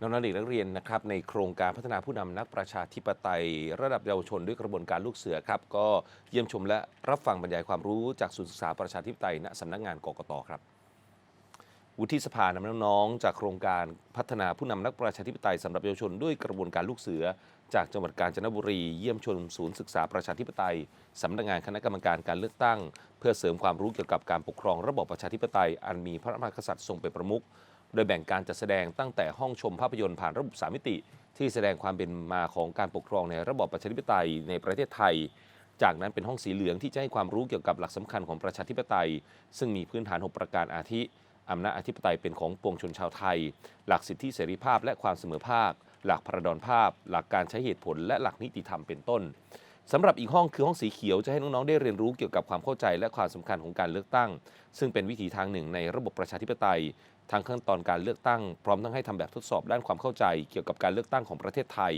น้องๆเด็กนักเรียนนะครับในโครงการพัฒนาผู้นำนักประชาธิปไตย ระดับเยาวชนด้วยกระบวนการลูกเสือครับ ก็เยี่ยมชมและรับฟังบรรยายความรู้จากศูนย์ศึกษาประชาธิปไตยณสำนักงานกกตครับ วุฒิสภานำน้องๆจากโครงการพัฒนาผู้นำนักประชาธิปไตยสำหรับเยาวชนด้วยกระบวนการลูกเสือ จากจังหวัดกาญจนบุรี เยี่ยมชมศูนย์ศึกษาประชาธิปไตยสำนักงานคณะกรรมการการเลือกตั้ง เพื่อเสริมความรู้เกี่ยวกับการปกครองระบอบประชาธิปไตย อันมีพระมหากษัตริย์ทรงเป็นประมุข โดยแบ่งการจัดแสดงตั้งแต่ห้องชมภาพยนตร์ผ่านระบบสามมิติ ที่แสดงความเป็นมาของการปกครองในระบอบประชาธิปไตยในประเทศไทย จากนั้นเป็นห้องสีเหลืองที่จะให้ความรู้เกี่ยวกับหลักสำคัญของประชาธิปไตย ซึ่งมีพื้นฐาน 6 ประการอาทิอำนาจอธิปไตยเป็นของปวงชนชาวไทย หลักสิทธิเสรีภาพและความเสมอภาค หลักพระดรภาพ หลักการใช้เหตุผล และหลักนิติธรรมเป็นต้นสำหรับอีกห้องคือห้องสีเขียวจะให้น้อง ๆ ได้เรียนรู้เกี่ยวกับความเข้าใจและความสำคัญของการเลือกตั้ง ซึ่งเป็นวิธีทางหนึ่งในระบบประชาธิปไตย ทั้งขั้นตอนการเลือกตั้งพร้อมทั้งให้ทำแบบทดสอบด้านความเข้าใจ เกี่ยวกับการเลือกตั้งของประเทศไทย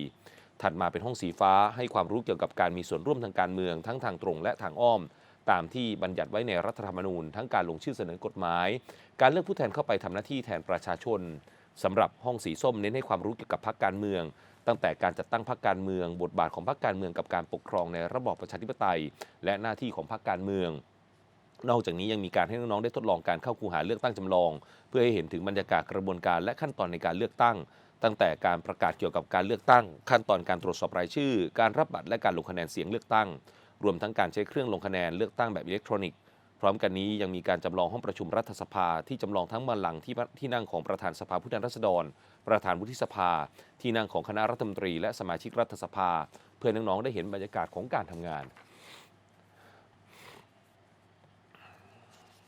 ถัดมาเป็นห้องสีฟ้าให้ความรู้เกี่ยวกับการมีส่วนร่วมทางการเมือง ทั้งทางตรงและทางอ้อม ตามที่บัญญัติไว้ในรัฐธรรมนูญ ทั้งการลงชื่อเสนอกฎหมาย การเลือกผู้แทนเข้าไปทำหน้าที่แทนประชาชนสำหรับห้องสีส้มเน้นให้ความรู้เกี่ยวกับพรรคการเมืองตั้งแต่การจัดตั้งพรรคการเมือง บทบาทของพรรคการเมืองกับการปกครองในระบอบประชาธิปไตย และหน้าที่ของพรรคการเมือง นอกจากนี้ยังมีการให้น้องๆได้ทดลองการเข้าคูหาเลือกตั้งจำลอง เพื่อให้เห็นถึงบรรยากาศกระบวนการและขั้นตอนในการเลือกตั้ง ตั้งแต่การประกาศเกี่ยวกับการเลือกตั้ง ขั้นตอนการตรวจสอบรายชื่อ การรับบัตรและการลงคะแนนเสียงเลือกตั้ง รวมทั้งการใช้เครื่องลงคะแนนเลือกตั้งแบบอิเล็กทรอนิกส์พร้อมกันนี้ยังมีการจำลองห้องประชุมรัฐสภา ที่จำลองทั้งบัลลังก์ที่ที่นั่งของประธานสภาผู้แทนราษฎร ประธานวุฒิสภา ที่นั่งของคณะรัฐมนตรี และสมาชิกรัฐสภา เพื่อน้องๆได้เห็นบรรยากาศของการทำงาน